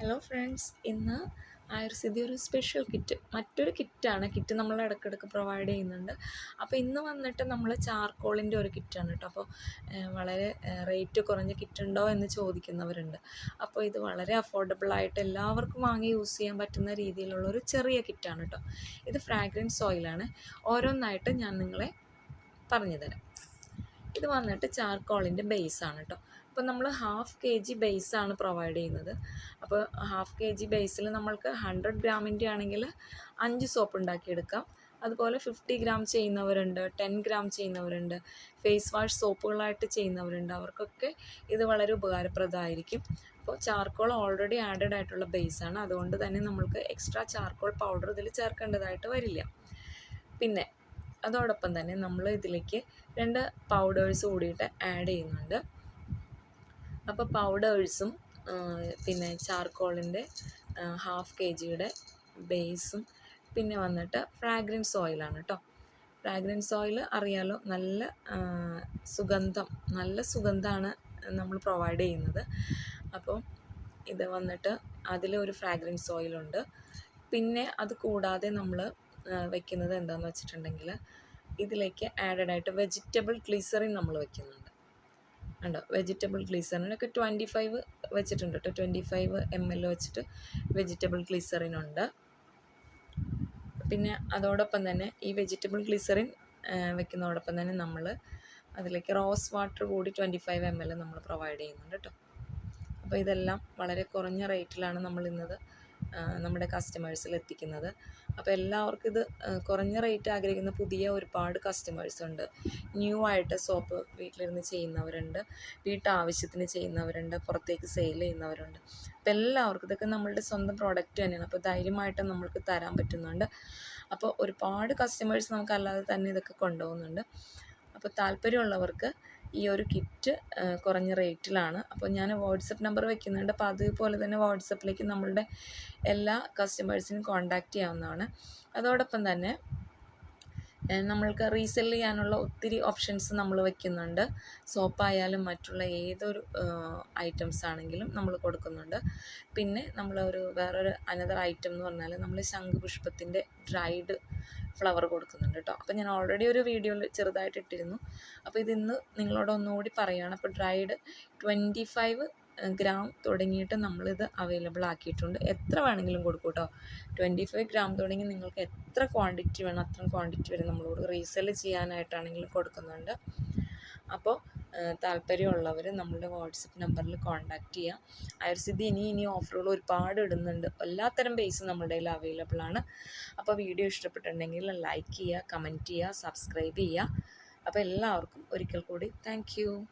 Hello friends ഇന്ന് ആയുർസിദ്ധി ഒരു special kit മറ്റൊരു കിറ്റാണ് കിറ്റ് നമ്മൾ ഇടയ്ക്കിടയ്ക്ക് പ്രൊവൈഡ് ചെയ്യുന്നുണ്ട്. അപ്പോൾ ഇന്ന് വന്നിട്ട് നമ്മൾ ചാർക്കോളിന്റെ ഒരു കിറ്റാണ് കേട്ടോ അപ്പോൾ വളരെ റേറ്റ് കുറഞ്ഞ കിറ്റുണ്ടോ എന്ന് ചോദിക്കുന്നവരുണ്ട്. അപ്പോൾ ഇത് വളരെ അഫോർഡബിൾ ആയിട്ട് എല്ലാവർക്കും വാങ്ങി യൂസ് ചെയ്യാൻ പറ്റുന്ന രീതിയിലുള്ള ഒരു ചെറിയ കിറ്റാണ് കേട്ടോ ഇത് ഫ്രാഗ്രൻസ് ഓയിലാണ് ഓരോന്നായിട്ട് ഞാൻ നിങ്ങളെ പറഞ്ഞു തരാം ഇത് വന്നിട്ട് ചാർക്കോളിന്റെ ബേസാണ് കേട്ടോ അപ്പോൾ നമ്മൾ ഹാഫ് കെ ജി ബേസാണ് പ്രൊവൈഡ് ചെയ്യുന്നത്. അപ്പോൾ ഹാഫ് കെ ജി ബേസിൽ നമ്മൾക്ക് ഹൺഡ്രഡ് ഗ്രാമിന്റെ ആണെങ്കിൽ അഞ്ച് സോപ്പ് ഉണ്ടാക്കിയെടുക്കാം. അതുപോലെ ഫിഫ്റ്റി ഗ്രാം ചെയ്യുന്നവരുണ്ട് ടെൻ ഗ്രാം ചെയ്യുന്നവരുണ്ട് ഫേസ് വാഷ് സോപ്പുകളായിട്ട് ചെയ്യുന്നവരുണ്ട്. അവർക്കൊക്കെ ഇത് വളരെ ഉപകാരപ്രദമായിരിക്കും. അപ്പോൾ ചാർക്കോൾ ഓൾറെഡി ആഡഡ് ആയിട്ടുള്ള ബേസാണ്. അതുകൊണ്ട് തന്നെ നമ്മൾക്ക് എക്സ്ട്രാ ചാർക്കോൾ പൗഡർ ഇതിൽ ചേർക്കേണ്ടതായിട്ട് വരില്ല. പിന്നെ അതോടൊപ്പം തന്നെ നമ്മൾ ഇതിലേക്ക് രണ്ട് പൗഡേഴ്സ് കൂടിയിട്ട് ആഡ് ചെയ്യുന്നുണ്ട്. അപ്പോൾ പൗഡേഴ്സും പിന്നെ ചാർക്കോളിന്റെ ഹാഫ് കെ ജിയുടെ ബേസും പിന്നെ വന്നിട്ട് ഫ്രാഗ്രൻസ് ഓയിലാണ് കേട്ടോ ഫ്രാഗ്രൻസ് ഓയിൽ അറിയാലോ നല്ല സുഗന്ധം നല്ല സുഗന്ധമാണ് നമ്മൾ പ്രൊവൈഡ് ചെയ്യുന്നത്. അപ്പോൾ ഇത് വന്നിട്ട് അതിലൊരു ഫ്രാഗ്രൻസ് ഓയിലുണ്ട് പിന്നെ അത് കൂടാതെ നമ്മൾ വെക്കുന്നത് എന്താണെന്ന് വെച്ചിട്ടുണ്ടെങ്കിൽ ഇതിലേക്ക് ആഡഡ് ആയിട്ട് വെജിറ്റബിൾ ഗ്ലീസറിൻ നമ്മൾ വെക്കുന്നുണ്ട്. ഉണ്ടോ വെജിറ്റബിൾ ഗ്ലീസറിനൊക്കെ ട്വന്റി ഫൈവ് വെച്ചിട്ടുണ്ട് കേട്ടോ ട്വന്റി ഫൈവ് എം എൽ വെച്ചിട്ട് വെജിറ്റബിൾ ക്ലീസറിനുണ്ട് പിന്നെ അതോടൊപ്പം തന്നെ ഈ വെജിറ്റബിൾ ഗ്ലിസറിൻ വെക്കുന്നതോടൊപ്പം തന്നെ നമ്മൾ അതിലേക്ക് റോസ് വാട്ടർ കൂടി ട്വന്റി ഫൈവ് എം എൽ നമ്മൾ പ്രൊവൈഡ് ചെയ്യുന്നുണ്ട് കേട്ടോ അപ്പോൾ ഇതെല്ലാം വളരെ കുറഞ്ഞ റേറ്റിലാണ് നമ്മൾ ഇന്നത് നമ്മുടെ കസ്റ്റമേഴ്സിൽ എത്തിക്കുന്നത്. അപ്പോൾ എല്ലാവർക്കും ഇത് കുറഞ്ഞ റേറ്റ് ആഗ്രഹിക്കുന്ന പുതിയ ഒരുപാട് കസ്റ്റമേഴ്സ് ഉണ്ട്. ന്യൂ ആയിട്ട് സോപ്പ് വീട്ടിലിരുന്ന് ചെയ്യുന്നവരുണ്ട്. വീട്ടാവശ്യത്തിന് ചെയ്യുന്നവരുണ്ട്. പുറത്തേക്ക് സെയിൽ ചെയ്യുന്നവരുണ്ട്. അപ്പോൾ എല്ലാവർക്കും ഇതൊക്കെ നമ്മളുടെ സ്വന്തം പ്രോഡക്റ്റ് തന്നെയാണ്. അപ്പോൾ ധൈര്യമായിട്ട് നമ്മൾക്ക് തരാൻ പറ്റുന്നുണ്ട്. അപ്പോൾ ഒരുപാട് കസ്റ്റമേഴ്സ് നമുക്കല്ലാതെ തന്നെ ഇതൊക്കെ കൊണ്ടുപോകുന്നുണ്ട്. അപ്പോൾ താല്പര്യമുള്ളവർക്ക് ഈ ഒരു കിറ്റ് കുറഞ്ഞ റേറ്റിലാണ്. അപ്പോൾ ഞാൻ വാട്സപ്പ് നമ്പർ വെക്കുന്നുണ്ട്. അപ്പോൾ അതുപോലെ തന്നെ വാട്സപ്പിലേക്ക് നമ്മളുടെ എല്ലാ കസ്റ്റമേഴ്സിനും കോൺടാക്റ്റ് ചെയ്യാവുന്നതാണ്. അതോടൊപ്പം തന്നെ നമ്മൾക്ക് റീസെൽ ചെയ്യാനുള്ള ഒത്തിരി ഓപ്ഷൻസ് നമ്മൾ വയ്ക്കുന്നുണ്ട് സോപ്പായാലും മറ്റുള്ള ഏതൊരു ഐറ്റംസ് ആണെങ്കിലും നമ്മൾ കൊടുക്കുന്നുണ്ട്. പിന്നെ നമ്മൾ ഒരു വേറൊരു അനദർ ഐറ്റം എന്ന് പറഞ്ഞാൽ നമ്മൾ ശംഖുപുഷ്പത്തിന്റെ ഡ്രൈഡ് ഫ്ലവർ കൊടുക്കുന്നുണ്ട് കേട്ടോ. അപ്പോൾ ഞാൻ ഓൾറെഡി ഒരു വീഡിയോയിൽ ചെറുതായിട്ട് ഇട്ടിരുന്നു. അപ്പോൾ ഇതിന്ന് നിങ്ങളോട് ഒന്നുകൂടി പറയുകയാണ് അപ്പോൾ ഡ്രൈഡ് ട്വന്റി ഫൈവ് ഗ്രാം തുടങ്ങിയിട്ട് നമ്മളിത് അവൈലബിൾ ആക്കിയിട്ടുണ്ട്. എത്ര വേണമെങ്കിലും കൊടുക്കും കേട്ടോ ട്വന്റി ഫൈവ് ഗ്രാം തുടങ്ങി നിങ്ങൾക്ക് എത്ര ക്വാണ്ടിറ്റി വേണം അത്ര ക്വാണ്ടിറ്റി വരെ നമ്മളോട് റീസെൽ ചെയ്യാനായിട്ടാണെങ്കിലും കൊടുക്കുന്നുണ്ട്. അപ്പോൾ താല്പര്യമുള്ളവർ നമ്മളുടെ വാട്സപ്പ് നമ്പറിൽ കോൺടാക്റ്റ് ചെയ്യാം. ആയുർസിദ്ധി ഇനി ഇനി ഓഫറുകൾ ഒരുപാട് ഇടുന്നുണ്ട്. എല്ലാത്തരം ബേസും നമ്മുടെ കയ്യിൽ അവൈലബിൾ ആണ്. അപ്പോൾ വീഡിയോ ഇഷ്ടപ്പെട്ടിട്ടുണ്ടെങ്കിൽ ലൈക്ക് ചെയ്യുക കമന്റ് ചെയ്യുക സബ്സ്ക്രൈബ് ചെയ്യുക. അപ്പോൾ എല്ലാവർക്കും ഒരിക്കൽ കൂടി താങ്ക്